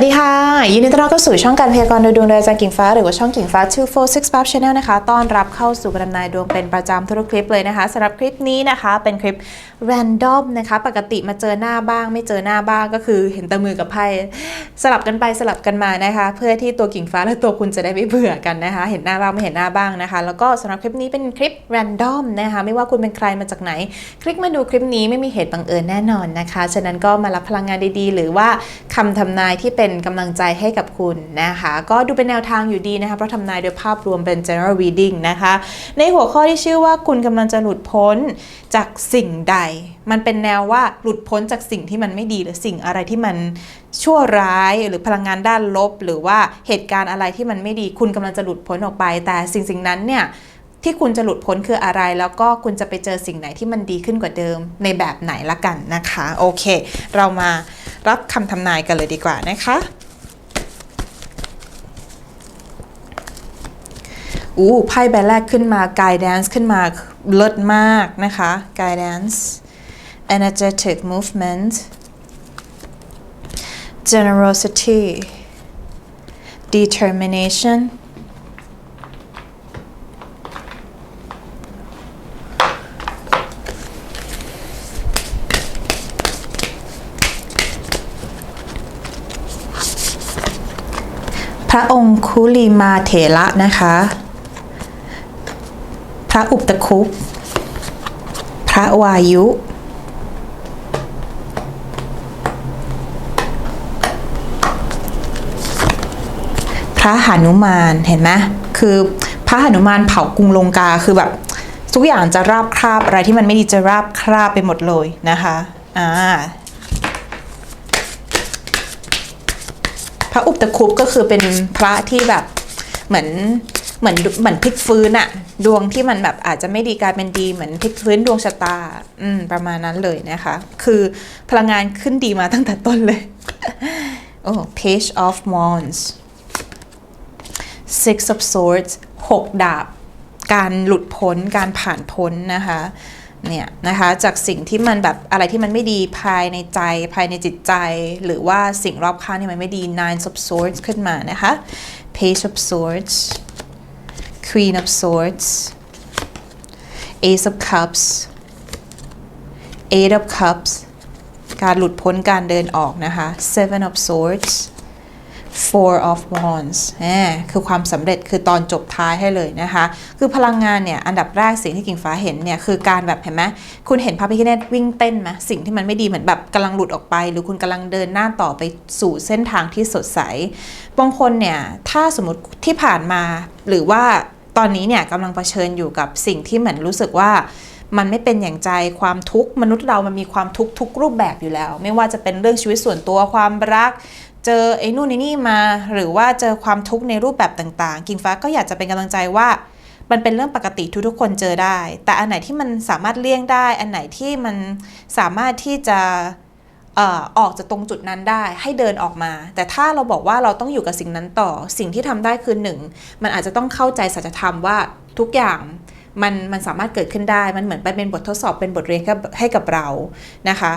วัสดีค่ะ ยินดีต้อนรับเข้าสู่ช่องการพยากรณ์โดยดวงโดยอาจารย์กิ่งฟ้า หรือว่าช่องกิ่งฟ้า 246 Pub Channel นะคะ ต้อนรับเข้าสู่การทำนายดวงเป็นประจำทุกคลิปเลยนะคะสำหรับคลิปนี้นะคะเป็นคลิป random นะคะ ปกติมาเจอหน้าบ้าง ไม่เจอหน้าบ้างก็คือเห็นแตะมือกับไพ่สลับกันไปสลับกันมานะคะ เพื่อที่ตัวกิ่งฟ้าและตัวคุณจะได้ไม่เบื่อกันนะคะ เห็นหน้าบ้างไม่เห็นหน้าบ้างนะคะ แล้วก็สำหรับคลิปนี้เป็นคลิป random นะคะไม่ว่าคุณเป็นใครมาจากไหน คลิกมาดูคลิปนี้ไม่มีเหตุบังเอิญแน่นอนนะคะฉะนั้นก็มารับพลังงานดีๆ หรือว่าคำทำนายที่เป็นกำลังใจให้กับคุณนะคะ ก็ดูเป็นแนวทางอยู่ดีนะคะ เพราะทำนายโดยภาพรวมเป็น general reading นะคะ ในหัวข้อที่ชื่อว่าคุณกำลังจะหลุดพ้นจากสิ่งใด มันเป็นแนวว่าหลุดพ้นจากสิ่งที่มันไม่ดีหรือสิ่งอะไรที่มันชั่วร้ายหรือพลังงานด้านลบ หรือว่าเหตุการณ์อะไรที่มันไม่ดี คุณกำลังจะหลุดพ้นออกไป แต่สิ่งสิ่งนั้นเนี่ย ที่คุณจะหลุดพ้นคืออะไร แล้วก็คุณจะไปเจอสิ่งไหนที่มันดีขึ้นกว่าเดิมในแบบไหนละกันนะคะ โอเค เรามารับคำทำนายกันเลยดีกว่านะคะอู้ไพ่ใบแรกขึ้นมา guidance ขึ้นมาเลิศมากนะคะ guidance energetic movement generosity determination ระองค์คุลีมาเถระนะคะ พระอุปตคุปพระวายุ พระหานุมานเห็นไหมคือพระหานุมานเผากรุงลงกาคือแบบทุกอย่างจะราบคราบอะไรที่มันไม่ดีจะราบคราบไปหมดเลยนะคะ อ่า พระอุปตคุปก็คือเป็นพระที่แบบเหมือนเหมือนเหมือนพลิกฟื้นอะดวงที่มันแบบอาจจะไม่ดีกลายเป็นดีเหมือนพลิกฟื้นดวงชะตา อืม ประมาณนั้นเลยนะคะ คือพลังงานขึ้นดีมาตั้งแต่ต้นเลย โอ้ page of wands six of swords หกดาบ การหลุดพ้นการผ่านพ้นนะคะ เนี่ยนะคะจากสิ่งที่มันแบบอะไรที่มันไม่ดีภายในใจภายในจิตใจ หรือว่าสิ่งรอบข้างที่มันไม่ดี nine of swords ขึ้นมานะคะ page of swords queen of swords ace of cups eight of cups การหลุดพ้นการเดินออกนะคะ seven of swords four of wands คือความสำเร็จคือตอนจบท้ายให้เลยนะคะ คือพลังงานเนี่ยอันดับแรกสิ่งที่กิ่งฟ้าเห็นเนี่ยคือการแบบเห็นไหมคุณเห็นพระพิฆเนศวิ่งเต้นไหมสิ่งที่มันไม่ดีเหมือนแบบกำลังหลุดออกไป หรือคุณกำลังเดินหน้าต่อไปสู่เส้นทางที่สดใสบางคนเนี่ยถ้าสมมติที่ผ่านมาหรือว่าตอนนี้เนี่ยกำลังเผชิญอยู่กับสิ่งที่เหมือนรู้สึกว่ามันไม่เป็นอย่างใจความทุกข์มนุษย์เรามันมีความทุกข์ทุกรูปแบบอยู่แล้ว ไม่ว่าจะเป็นเรื่องชีวิตส่วนตัวความรัก เจอไอ้นู่นไอ้นี่มา หรือว่าเจอความทุกข์ในรูปแบบต่าง ๆ กิ่งฟ้าก็อยากจะเป็นกำลังใจว่า มันเป็นเรื่องปกติทุกๆคนเจอได้ แต่อันไหนที่มันสามารถเลี่ยงได้ อันไหนที่มันสามารถที่จะออกจากตรงจุดนั้นได้ให้เดินออกมา แต่ถ้าเราบอกว่าเราต้องอยู่กับสิ่งนั้นต่อสิ่งที่ทำได้คือหนึ่งมันอาจจะต้องเข้าใจสัจธรรมว่าทุกอย่างมันมันสามารถเกิดขึ้นได้ มันเหมือนเป็นบททดสอบเป็นบทเรียนให้กับเรานะคะ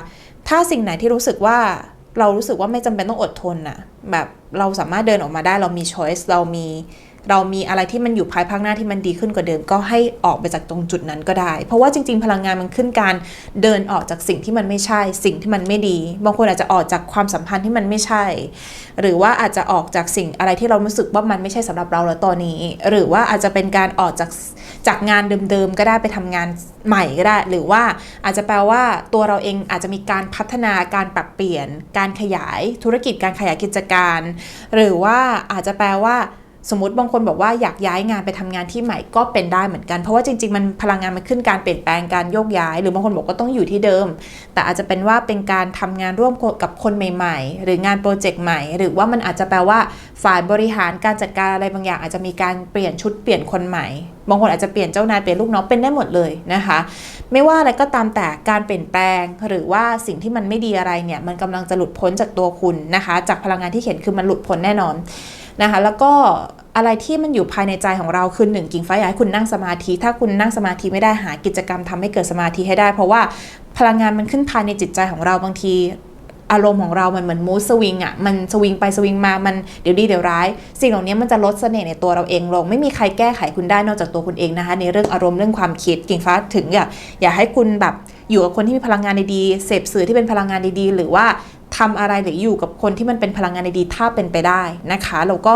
ถ้าสิ่งไหนที่รู้สึกว่า เรารู้สึกว่าไม่จำเป็นต้องอดทนน่ะแบบเราสามารถเดินออกมาได้เรามีช้อยส์เรามี เรามีอะไรที่มันอยู่ภายภาคหน้าที่มันดีขึ้นกว่าเดิม ก็ให้ออกไปจากตรงจุดนั้นก็ได้ เพราะว่าจริง ๆ พลังงานมันขึ้นการเดินออกจากสิ่งที่มันไม่ใช่ สิ่งที่มันไม่ดี บางคนอาจจะออกจากความสัมพันธ์ที่มันไม่ใช่ หรือว่าอาจจะออกจากสิ่งอะไรที่เรารู้สึกว่ามันไม่ใช่สำหรับเราแล้วตอนนี้ หรือว่าอาจจะเป็นการออกจากจากงานเดิมๆก็ได้ไปทำงานใหม่ก็ได้ หรือว่าอาจจะแปลว่าตัวเราเองอาจจะมีการพัฒนาการปรับเปลี่ยน การขยายธุรกิจการขยายกิจการ หรือว่าอาจจะแปลว่า สมมติบางคนบอกว่าอยากย้ายงานไปทำงานที่ใหม่ก็เป็นได้เหมือนกัน เพราะว่าจริง ๆ มันพลังงานมันขึ้นการเปลี่ยนแปลงการโยกย้าย หรือบางคนบอกว่าต้องอยู่ที่เดิม แต่อาจจะเป็นว่าเป็นการทำงานร่วมกับคนใหม่ ๆ หรืองานโปรเจกต์ใหม่ หรือว่ามันอาจจะแปลว่าฝ่ายบริหารการจัดการอะไรบางอย่าง อาจจะมีการเปลี่ยนชุดเปลี่ยนคนใหม่ บางคนอาจจะเปลี่ยนเจ้านายเปลี่ยนลูกน้องเป็นได้หมดเลยนะคะ ไม่ว่าอะไรก็ตามแต่การเปลี่ยนแปลง หรือว่าสิ่งที่มันไม่ดีอะไรเนี่ยมันกำลังจะหลุดพ้นจากตัวคุณนะคะ จากพลังงานที่เห็นคือมันหลุดพ้นแน่นอน นะคะแล้วก็อะไรที่มันอยู่ภายในใจของเราคือหนึ่งกิ่งฟ้าอยากให้คุณนั่งสมาธิ ถ้าคุณนั่งสมาธิไม่ได้หากิจกรรมทำให้เกิดสมาธิให้ได้ เพราะว่าพลังงานมันขึ้นภายในจิตใจของเราบางทีอารมณ์ของเรา มันเหมือนมูสสวิงอะ มันสวิงไปสวิงมา มันเดี๋ยวดีเดี๋ยวร้าย สิ่งเหล่านี้มันจะลดเสน่ห์ในตัวเราเองลง ไม่มีใครแก้ไขคุณได้นอกจากตัวคุณเองนะคะ ในเรื่องอารมณ์เรื่องความคิด กิ่งฟ้าถึงอยากอยากให้คุณแบบอยู่กับคนที่มีพลังงานดีๆ เสพสื่อที่เป็นพลังงานดีๆ หรือว่า ทำอะไรหรืออยู่กับคนที่มันเป็นพลังงานดีถ้าเป็นไปได้นะคะแล้วก็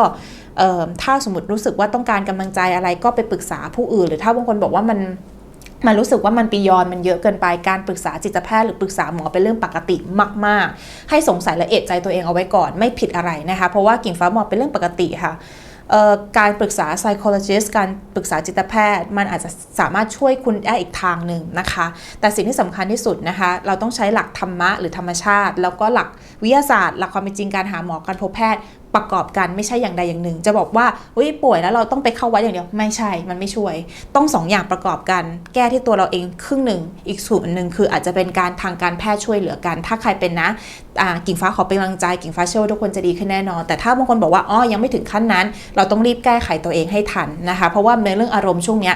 ถ้าสมมติรู้สึกว่าต้องการกำลังใจอะไรก็ไปปรึกษาผู้อื่น หรือถ้าบางคนบอกว่ามันมันรู้สึกว่ามันปียอนมันเยอะเกินไปการปรึกษาจิตแพทย์หรือปรึกษาหมอเป็นเรื่องปกติมาก ๆ ให้สงสัยและเอะใจตัวเองเอาไว้ก่อนไม่ผิดอะไรนะคะ เพราะว่ากิ่งฟ้ามองเป็นเรื่องปกติค่ะ การปรึกษา psychologist การปรึกษาจิตแพทย์ มันอาจจะสามารถช่วยคุณได้อีกทางหนึ่งนะคะ แต่สิ่งที่สำคัญที่สุดนะคะ เราต้องใช้หลักธรรมะหรือธรรมชาติ แล้วก็หลักวิทยาศาสตร์ หลักความเป็นจริงการหาหมอการพบแพทย์ ประกอบกันไม่ใช่อย่างใดอย่างหนึ่ง จะบอกว่าเฮ้ยป่วยแล้วเราต้องไปเข้าวัดอย่างเดียวไม่ใช่มันไม่ช่วย ต้องสองอย่างประกอบกัน แก้ที่ตัวเราเองครึ่งหนึ่ง อีกส่วนหนึ่งคืออาจจะเป็นการทางการแพทย์ช่วยเหลือกัน ถ้าใครเป็นนะกิ่งฟ้าขอเป็นกำลังใจกิ่งฟ้าเชื่อว่าทุกคนจะดีขึ้นแน่นอน แต่ถ้าบางคนบอกว่าอ๋อยังไม่ถึงขั้นนั้น เราต้องรีบแก้ไขตัวเองให้ทันนะคะเพราะว่าในเรื่องอารมณ์ช่วงเนี้ย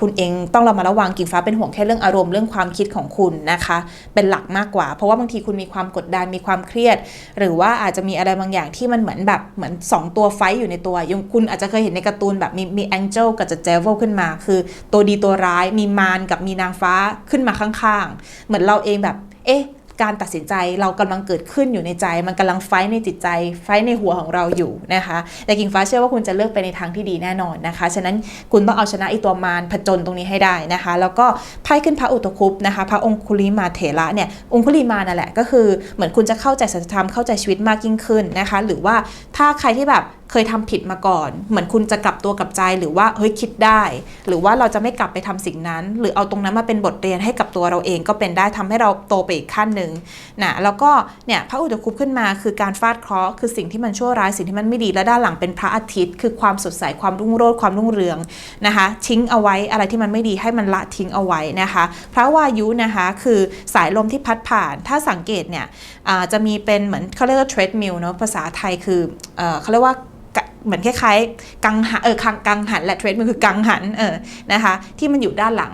คุณเองต้องเรามาระวังกิ่งฟ้าเป็นห่วงแค่เรื่องอารมณ์เรื่องความคิดของคุณนะคะ เป็นหลักมากกว่า เพราะว่าบางทีคุณมีความกดดันมีความเครียด หรือว่าอาจจะมีอะไรบางอย่างที่มันเหมือนแบบเหมือน 2 ตัวไฟอยู่ในตัวยังคุณอาจจะเคยเห็นในการ์ตูนแบบมีมีแองเจิลกับจะเจเวลขึ้นมา คือตัวดีตัวร้ายมีมารกับมีนางฟ้าขึ้นมาข้างๆ เหมือนเราเองแบบ เอ๊ะ การตัดสินใจเรากำลังเกิดขึ้นอยู่ในใจ มันกำลังไฟในจิตใจ ไฟในหัวของเราอยู่นะคะ แต่กิ่งฟ้าเชื่อว่าคุณจะเลือกไปในทางที่ดีแน่นอนนะคะ ฉะนั้นคุณต้องเอาชนะไอตัวมารผจญตรงนี้ให้ได้นะคะ แล้วก็ไพ่ขึ้นพระอุตคุปนะคะ พระองคุลิมาเถระเนี่ย องคุลิมานั่นแหละก็คือเหมือนคุณจะเข้าใจสัจธรรมเข้าใจชีวิตมากยิ่งขึ้นนะคะ หรือว่าถ้าใครที่แบบเคยทำผิดมาก่อน เหมือนคุณจะกลับตัวกลับใจหรือว่าเฮ้ยคิดได้ หรือว่าเราจะไม่กลับไปทำสิ่งนั้น หรือเอาตรงนั้นมาเป็นบทเรียนให้กับตัวเราเองก็เป็นได้ทำให้เราโตไปอีกขั้นหนึ่งนะแล้วก็เนี่ยพระอุตคุปขึ้นมาคือการฟาดเคราะห์คือสิ่งที่มันชั่วร้ายสิ่งที่มันไม่ดีและด้านหลังเป็นพระอาทิตย์ คือความสดใสความรุ่งโรจน์ความรุ่งเรืองนะคะทิ้งเอาไว้อะไรที่มันไม่ดีให้มันละทิ้งเอาไว้นะคะพระวายุนะคะคือสายลมที่พัดผ่าน ถ้าสังเกตเนี่ยจะมีเป็นเหมือนเขาเรียกว่า treadmill เนาะภาษาไทยคือเขาเรียกว่า เหมือนคล้ายๆกังหันเออกังกังหันและเทรดมันคือกังหันเออนะคะที่มันอยู่ด้านหลัง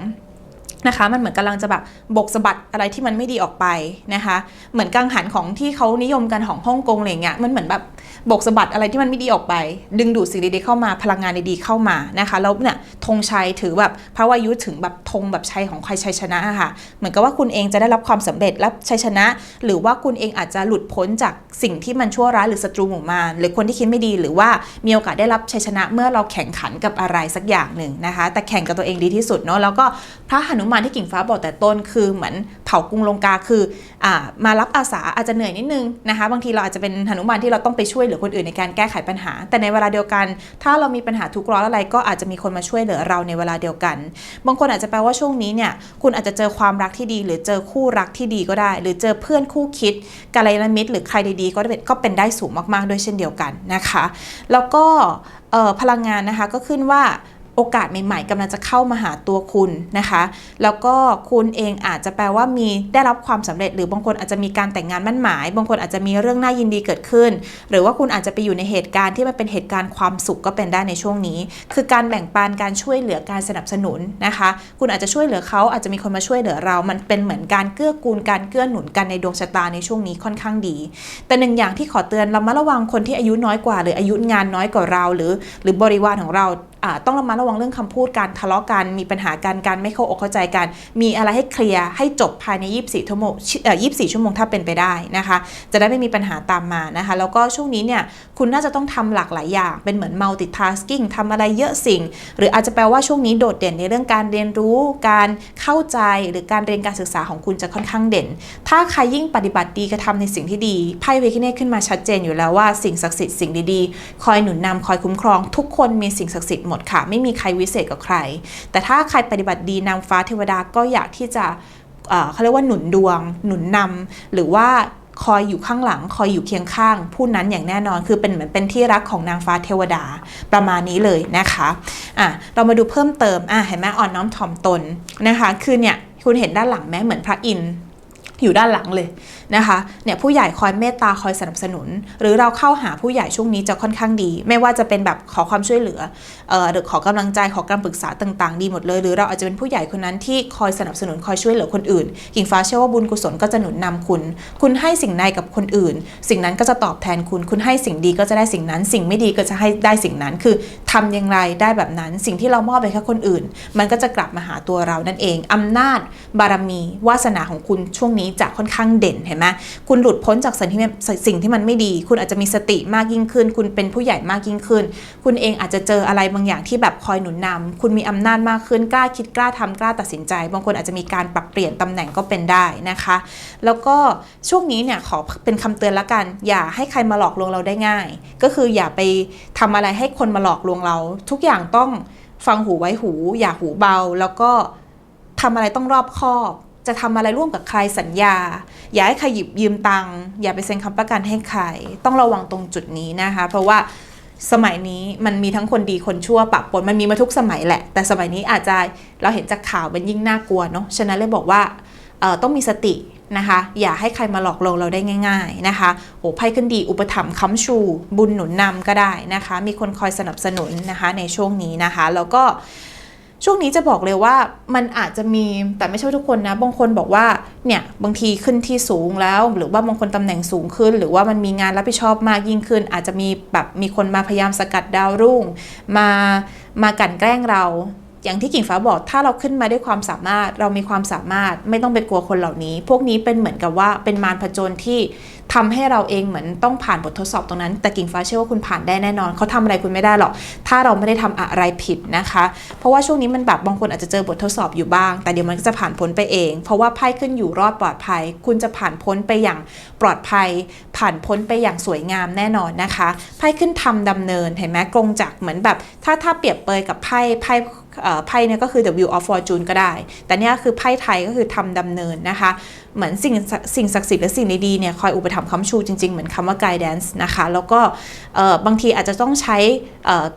นะคะมันเหมือนกำลังจะแบบบกสะบัดอะไรที่มันไม่ดีออกไปนะคะ เหมือนกังหันของที่เขานิยมกันของฮ่องกงอะไรเงี้ยมันเหมือนแบบบกสะบัดอะไรที่มันไม่ดีออกไป ดึงดูดสิ่งดีๆเข้ามาพลังงานดีๆเข้ามานะคะแล้วเนี่ยธงชัยถือแบบพระวายุถึงแบบธงแบบชัยของใครชัยชนะค่ะ เหมือนกับว่าคุณเองจะได้รับความสำเร็จและชัยชนะ หรือว่าคุณเองอาจจะหลุดพ้นจากสิ่งที่มันชั่วร้ายหรือศัตรูหมู่มารหรือคนที่คิดไม่ดีหรือว่ามีโอกาสได้รับชัยชนะเมื่อเราแข่งขันกับอะไรสักอย่างหนึ่งนะคะ แต่แข่งกับตัวเองดีที่สุดเนาะแล้วก็พระหนุมานที่กิ่งฟ้าบอกแต่ต้นคือเหมือนเผากรุงลงกาคืออมารับอาสาอาจจะเหนื่อยนิดนึงนะคะบางทีเราอาจจะเป็นหนุมานที่เราต้องไปช่วยเหลือคนอื่นในการแก้ไขปัญหา แต่ในเวลาเดียวกัน ถ้าเรามีปัญหาทุกข์ร้อนอะไรก็อาจจะมีคนมาช่วยเหลือเราในเวลาเดียวกัน บางคนอาจจะแปลว่าช่วงนี้เนี่ยคุณอาจจะเจอความรักที่ดี หรือเจอคู่รักที่ดีก็ได้ หรือเจอเพื่อนคู่คิดกัลยาณมิตรหรือใครดีๆก็เป็นก็เป็นได้สูงมากๆด้วยเช่นเดียวกันนะคะ แล้วก็พลังงานนะคะก็ขึ้นว่า โอกาสใหม่ๆกำลังจะเข้ามาหาตัวคุณนะคะ แล้วก็คุณเองอาจจะแปลว่ามีได้รับความสำเร็จ หรือบางคนอาจจะมีการแต่งงานมั่นหมาย บางคนอาจจะมีเรื่องน่ายินดีเกิดขึ้น หรือว่าคุณอาจจะไปอยู่ในเหตุการณ์ที่มันเป็นเหตุการณ์ความสุขก็เป็นได้ในช่วงนี้ คือการแบ่งปันการช่วยเหลือการสนับสนุนนะคะ คุณอาจจะช่วยเหลือเขาอาจจะมีคนมาช่วยเหลือเรา มันเป็นเหมือนการเกื้อกูลการเกื้อหนุนกันในดวงชะตาในช่วงนี้ค่อนข้างดี แต่หนึ่งอย่างที่ขอเตือนเรามาระวังคนที่อายุน้อยกว่า หรืออายุงานน้อยกว่าเราหรือ หรือบริวารของเรา ต้องระมัดระวังเรื่องคำพูดการทะเลาะกันมีปัญหาการการไม่เข้าอกเข้าใจกัน มีอะไรให้เคลียร์ให้จบภายใน 24 ชั่วโมงเอ่อ24 ชั่วโมงถ้าเป็นไปได้นะคะ จะได้ไม่มีปัญหาตามมานะคะ แล้วก็ช่วงนี้เนี่ยคุณน่าจะต้องทำหลากหลายอย่างเป็นเหมือน multitasking ทำอะไรเยอะสิ่ง หรืออาจจะแปลว่าช่วงนี้โดดเด่นในเรื่องการเรียนรู้ การเข้าใจหรือการเรียนการศึกษาของคุณจะค่อนข้างเด่น ถ้าใครยิ่งปฏิบัติดีกระทำในสิ่งที่ดีไพ่เวกิเน่ขึ้นมาชัดเจนอยู่แล้วว่าสิ่งศักดิ์สิทธิ์สิ่งดีๆ คอยหนุนนำคอยคุ้มครอง ทุกคนมีสิ่งศักดิ์สิทธิ์หมดค่ะ ไม่มีใครวิเศษกว่าใคร แต่ถ้าใครปฏิบัติดีนางฟ้าเทวดาก็อยากที่จะเขาเรียกว่าหนุนดวง หนุนนำหรือว่าคอยอยู่ข้างหลัง คอยอยู่เคียงข้าง ผู้นั้นอย่างแน่นอนคือเป็นเหมือนเป็นที่รักของนางฟ้าเทวดาประมาณนี้เลยนะคะอะเรามาดูเพิ่มเติมอะเห็นไหมอ่อนน้อมถ่อมตนนะคะ คือเนี่ยคุณเห็นด้านหลังไหมเหมือนพระอินทร์อยู่ด้านหลังเลย นะคะเนี่ยผู้ใหญ่คอยเมตตาคอยสนับสนุน หรือเราเข้าหาผู้ใหญ่ช่วงนี้จะค่อนข้างดี ไม่ว่าจะเป็นแบบขอความช่วยเหลือเอ่อหรือขอกำลังใจขอการปรึกษาต่างๆ ดีหมดเลย หรือเราอาจจะเป็นผู้ใหญ่คนนั้นที่คอยสนับสนุนคอยช่วยเหลือคนอื่นกิ่งฟ้าเชื่อว่าบุญกุศลก็จะหนุนนำคุณ คุณให้สิ่งใดกับคนอื่น สิ่งนั้นก็จะตอบแทนคุณ คุณให้สิ่งดีก็จะได้สิ่งนั้น สิ่งไม่ดีก็จะให้ได้สิ่งนั้น คือทำอย่างไรได้แบบนั้น สิ่งที่เรามอบไปแค่คนอื่น มันก็จะกลับมาหาตัวเรานั่นเองอำนาจ บารมี วาสนาของคุณช่วงนี้จะค่อนข้างเด่นเห็นไหมคุณหลุดพ้นจากสิ่งที่มันสิ่งที่มันไม่ดี คุณอาจจะมีสติมากยิ่งขึ้น คุณเป็นผู้ใหญ่มากยิ่งขึ้น คุณเองอาจจะเจออะไรบางอย่างที่แบบคอยหนุนนำคุณมีอำนาจมากขึ้นกล้าคิดกล้าทำกล้าตัดสินใจ บางคนอาจจะมีการปรับเปลี่ยนตำแหน่งก็เป็นได้นะคะ แล้วก็ช่วงนี้เนี่ยขอเป็นคำเตือนละกัน อย่าให้ใครมาหลอกลวงเราได้ง่าย ก็คืออย่าไปทำอะไรให้คนมาหลอกลวงเรา ทุกอย่างต้องฟังหูไว้หู อย่าหูเบา แล้วก็ทำอะไรต้องรอบคอบ จะทำอะไรร่วมกับใครสัญญา อย่าให้ใครหยิบยืมตังค์อย่าไปเซ็นคำประกันให้ใคร ต้องระวังตรงจุดนี้นะคะ เพราะว่าสมัยนี้มันมีทั้งคนดีคนชั่วปะปนมันมีมาทุกสมัยแหละ แต่สมัยนี้อาจจะเราเห็นจากข่าวมันยิ่งน่ากลัวเนาะฉะนั้นเลยบอกว่าต้องมีสตินะคะ อย่าให้ใครมาหลอกลวงเราได้ง่าย ๆนะคะโอ้ไพ่ขึ้นดีอุปถัมภ์ค้ำชู บุญหนุนนำก็ได้นะคะ มีคนคอยสนับสนุนนะคะในช่วงนี้นะคะ แล้วก็ ช่วงนี้จะบอกเลยว่ามันอาจจะมีแต่ไม่ใช่ทุกคนนะบางคนบอกว่าเนี่ยบางทีขึ้นที่สูงแล้ว หรือว่าบางคนตำแหน่งสูงขึ้น หรือว่ามันมีงานรับผิดชอบมากยิ่งขึ้น อาจจะมีแบบมีคนมาพยายามสกัดดาวรุ่ง มามากันแกล้งเรา อย่างที่กิ่งฟ้าบอกถ้าเราขึ้นมาด้วยความสามารถ เรามีความสามารถไม่ต้องไปกลัวคนเหล่านี้ พวกนี้เป็นเหมือนกับว่าเป็นมารผจญที่ทำให้เราเองเหมือนต้องผ่านบททดสอบตรงนั้น แต่กิ่งฟ้าเชื่อว่าคุณผ่านได้แน่นอน เขาทำอะไรคุณไม่ได้หรอก ถ้าเราไม่ได้ทำอะไรผิดนะคะ เพราะว่าช่วงนี้มันแบบบางคนอาจจะเจอบททดสอบอยู่บ้าง แต่เดี๋ยวมันก็จะผ่านพ้นไปเอง เพราะว่าไพ่ขึ้นอยู่รอดปลอดภัย คุณจะผ่านพ้นไปอย่างปลอดภัย ผ่านพ้นไปอย่างสวยงามแน่นอนนะคะ ไพ่ขึ้นทำดำเนิน เห็นไหมกรงจักเหมือนแบบ ถ้าถ้าเปรียบเปยกับไพ่ไพ่ ไพ่เนี่ยก็คือ The Wheel of Fortune ก็ได้ แต่เนี่ยคือไพ่ไทยก็คือทำดำเนินนะคะ เหมือนสิ่งสิ่งศักดิ์สิทธิ์และสิ่งดีๆเนี่ยคอยอุปถัมภ์ค้ำชูจริงๆ เหมือนคำว่า guidance นะคะ แล้วก็บางทีอาจจะต้องใช้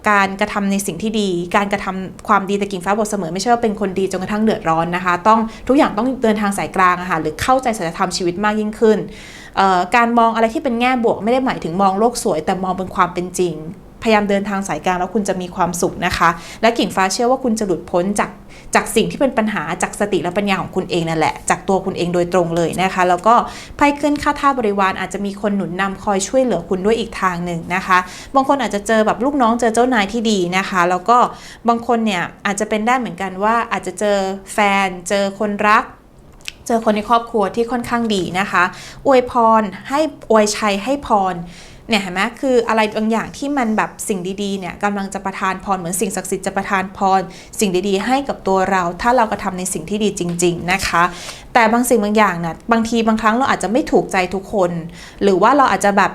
การกระทำในสิ่งที่ดี การกระทำความดีแต่กิ่งฟ้าบอกเสมอไม่ใช่ว่าเป็นคนดีจนกระทั่งเดือดร้อนนะคะ ต้องทุกอย่างต้องเดินทางสายกลางะค่ะหรือเข้าใจศีลธรรมชีวิตมากยิ่งขึ้น การมองอะไรที่เป็นแง่บวกไม่ได้หมายถึงมองโลกสวย แต่มองเป็นความเป็นจริง พยายามเดินทางสายกลางแล้วคุณจะมีความสุขนะคะ และกิ่งฟ้าเชื่อว่าคุณจะหลุดพ้นจากจากสิ่งที่เป็นปัญหาจากสติและปัญญาของคุณเองนั่นแหละ จากตัวคุณเองโดยตรงเลยนะคะ แล้วก็ไพ่ขึ้นค่าท่าบริวารอาจจะมีคนหนุนนำคอยช่วยเหลือคุณด้วยอีกทางหนึ่งนะคะ บางคนอาจจะเจอแบบลูกน้องเจอเจ้านายที่ดีนะคะ แล้วก็บางคนเนี่ยอาจจะเป็นได้เหมือนกันว่าอาจจะเจอแฟน เจอคนรักเจอคนในครอบครัวที่ค่อนข้างดีนะคะ อวยพรให้อวยชัยให้พร เนี่ยเห็นไหมคืออะไรบางอย่างที่มันแบบสิ่งดีๆเนี่ยกำลังจะประทานพรเหมือนสิ่งศักดิ์สิทธิ์จะประทานพร สิ่งดีๆ ให้กับตัวเรา ถ้าเรากระทำในสิ่งที่ดีจริง ๆนะคะ แต่บางสิ่งบางอย่างนะบางทีบางครั้งเราอาจจะไม่ถูกใจทุกคน หรือว่าเราอาจจะแบบ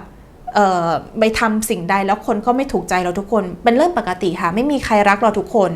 ไปทำสิ่งใดแล้วคนก็ไม่ถูกใจเราทุกคน เป็นเรื่องปกติค่ะ ไม่มีใครรักเราทุกคน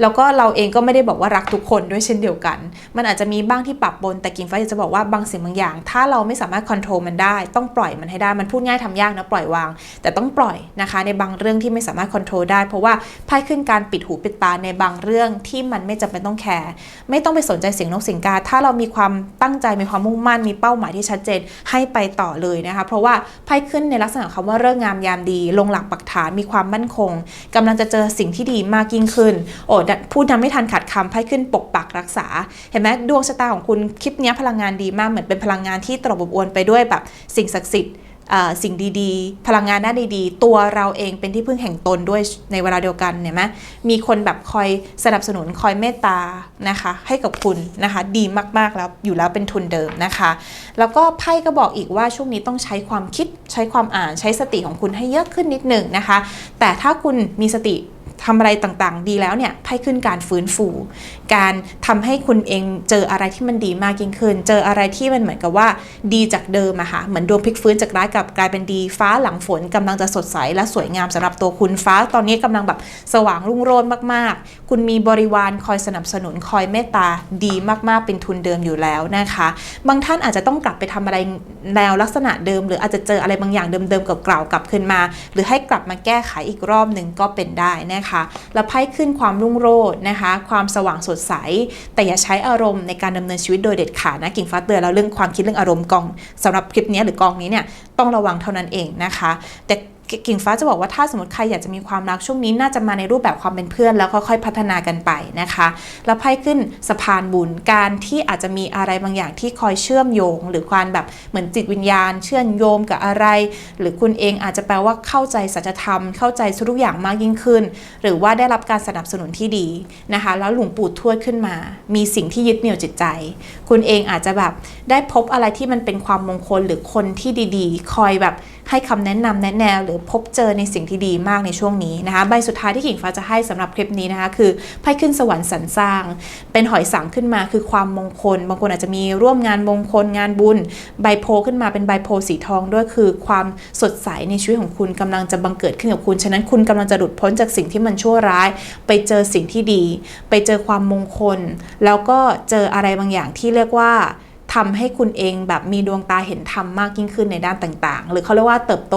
แล้วก็เราเองก็ไม่ได้บอกว่ารักทุกคนด้วยเช่นเดียวกัน มันอาจจะมีบ้างที่ปรับบน แต่กิ่งฟ้าอยากจะบอกว่าบางสิ่งบางอย่าง ถ้าเราไม่สามารถควบคุมมันได้ ต้องปล่อยมันให้ได้ มันพูดง่ายทำยากนะปล่อยวาง แต่ต้องปล่อยนะคะ ในบางเรื่องที่ไม่สามารถควบคุมได้ เพราะว่าไพ่ขึ้นการปิดหูปิดตาในบางเรื่องที่มันไม่จำเป็นต้องแคร์ไม่ต้องไปสนใจเสียงนกเสียงกา ถ้าเรามีความตั้งใจมีความมุ่งมั่นมีเป้าหมายที่ชัดเจนให้ไปต่อเลยนะคะ เพราะว่าไพ่ขึ้นในลักษณะคำว่าเรื่องงามยามดี ลงหลักปักฐานมีความมั่นคงกำลังจะเจอสิ่งที่ดีมากยิ่งขึ้น โอ้ดพูดทำไม่ทันขาดคำไพ่ขึ้นปกปักรักษา เห็นไหมดวงชะตาของคุณคลิปนี้พลังงานดีมากเหมือนเป็นพลังงานที่ตรบอบอวนไปด้วยแบบสิ่งศักดิ์สิทธิ์ สิ่งดีๆ พลังงานด้านดีๆ ตัวเราเองเป็นที่พึ่งแห่งตนด้วยในเวลาเดียวกันเนี่ยไหมมีคนแบบคอยสนับสนุนคอยเมตตานะคะให้กับคุณนะคะดีมากๆแล้วอยู่แล้วเป็นทุนเดิมนะคะ แล้วก็ไพ่ก็บอกอีกว่าช่วงนี้ต้องใช้ความคิดใช้ความอ่านใช้สติของคุณให้เยอะขึ้นนิดหนึ่งนะคะ แต่ถ้าคุณมีสติ ทำอะไรต่างๆ ดีแล้วเนี่ยไพ่ขึ้นการฟื้นฟู การทำให้คุณเองเจออะไรที่มันดีมากยิ่งขึ้น เจออะไรที่มันเหมือนกับว่าดีจากเดิมอะค่ะเหมือนดวงพลิกฟื้นจากร้ายกลับกลายเป็นดีฟ้าหลังฝนกำลังจะสดใสและสวยงามสำหรับตัวคุณฟ้า ตอนนี้กำลังแบบสว่างรุ่งโรจน์มากๆ คุณมีบริวารคอยสนับสนุนคอยเมตตาดีมากๆ เป็นทุนเดิมอยู่แล้วนะคะ บางท่านอาจจะต้องกลับไปทำอะไรแนวลักษณะเดิม หรืออาจจะเจออะไรบางอย่างเดิมๆกับเก่าๆกลับขึ้นมา หรือให้กลับมาแก้ไขอีกรอบหนึ่งก็เป็นได้นะคะนะคะและไพ่ขึ้นความรุ่งโรจน์นะคะ ความสว่างสดใส แต่อย่าใช้อารมณ์ในการดำเนินชีวิตโดยเด็ดขาดนะกิ่งฟ้าเตือนเราเรื่องความคิดเรื่องอารมณ์กองสำหรับคลิปนี้หรือกองนี้เนี่ยต้องระวังเท่านั้นเองนะคะ แต่ กิ่งฟ้าจะบอกว่าถ้าสมมติใครอยากจะมีความรักช่วงนี้น่าจะมาในรูปแบบความเป็นเพื่อน แล้วค่อยๆพัฒนากันไปนะคะ แล้วไพ่ขึ้นสะพานบุญการที่อาจจะมีอะไรบางอย่างที่คอยเชื่อมโยง หรือความแบบเหมือนจิตวิญญาณ เชื่อมโยงกับอะไร หรือคุณเองอาจจะแปลว่าเข้าใจสัจธรรม เข้าใจทุกอย่างมากยิ่งขึ้น หรือว่าได้รับการสนับสนุนที่ดีนะคะ แล้วหลวงปู่ทวดขึ้นมา มีสิ่งที่ยึดเหนี่ยวจิตใจ คุณเองอาจจะแบบได้พบอะไรที่มันเป็นความมงคลหรือคนที่ดีๆ คอยแบบให้คำแนะนำแนะแนวหรือพบเจอในสิ่งที่ดีมากในช่วงนี้นะคะใบสุดท้ายที่กิ่งฟ้าจะให้สำหรับคลิปนี้นะคะคือไพ่ขึ้นสวรรค์สรรสร้าง เป็นหอยสังขึ้นมาคือความมงคล บางคนอาจจะมีร่วมงานมงคลงานบุญใบโพขึ้นมาเป็นใบโพสีทองด้วยคือความสดใสในชีวิตของคุณกำลังจะบังเกิดขึ้นกับคุณ ฉะนั้นคุณกำลังจะหลุดพ้นจากสิ่งที่มันชั่วร้าย ไปเจอสิ่งที่ดี ไปเจอความมงคล แล้วก็เจออะไรบางอย่างที่เรียกว่า ทำให้คุณเองแบบมีดวงตาเห็นธรรมมากยิ่งขึ้นในด้านต่างๆ หรือเขาเรียกว่าเติบโต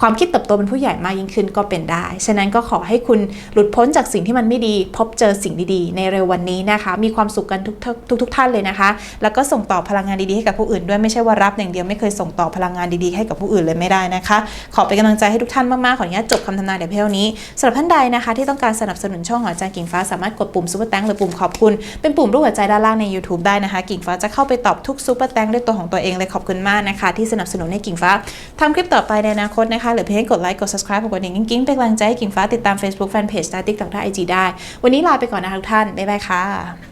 ความคิดเติบโตเป็นผู้ใหญ่มากยิ่งขึ้นก็เป็นได้ ฉะนั้นก็ขอให้คุณหลุดพ้นจากสิ่งที่มันไม่ดี พบเจอสิ่งดีๆ ในเร็ววันนี้นะคะ มีความสุขกันทุกทุกทุกท่านเลยนะคะ แล้วก็ส่งต่อพลังงานดีๆให้กับผู้อื่นด้วยไม่ใช่ว่ารับอย่างเดียวไม่เคยส่งต่อพลังงานดีๆให้กับผู้อื่นเลยไม่ได้นะคะ ขอเป็นกำลังใจให้ทุกท่านมากๆขออนุญาตจบคำทำนายเดี๋ยวเพียงเท่านี้สำหรับท่านใดนะคะ ที่ต้องการสนับสนุนช่องหอาจารย์กิ่งฟ้าสามารถกดปุ่มซุปเปอร์แตงหรือปุ่มขอบคุณเป็นปุ่มรูปหัวใจด้านล่างใน YouTube ได้นะคะ กิ่งฟ้าจะเข้าไปตอบทุกซูเปอร์แตงด้วยตัวของตัวเองเลยขอบคุณมากนะคะ ที่สนับสนุนให้กิ่งฟ้าทำคลิปต่อไปในอนาคตนะคะหรือเพียงกดไลค์กด subscribe กดกระดิ่งกิ้งๆเป็นกำลังใจให้กิ่งฟ้าติดตาม Facebook Fanpage ได้ TikTok ได้ IG ได้ วันนี้ลาไปก่อนนะคะทุกท่านบ๊ายบายค่ะ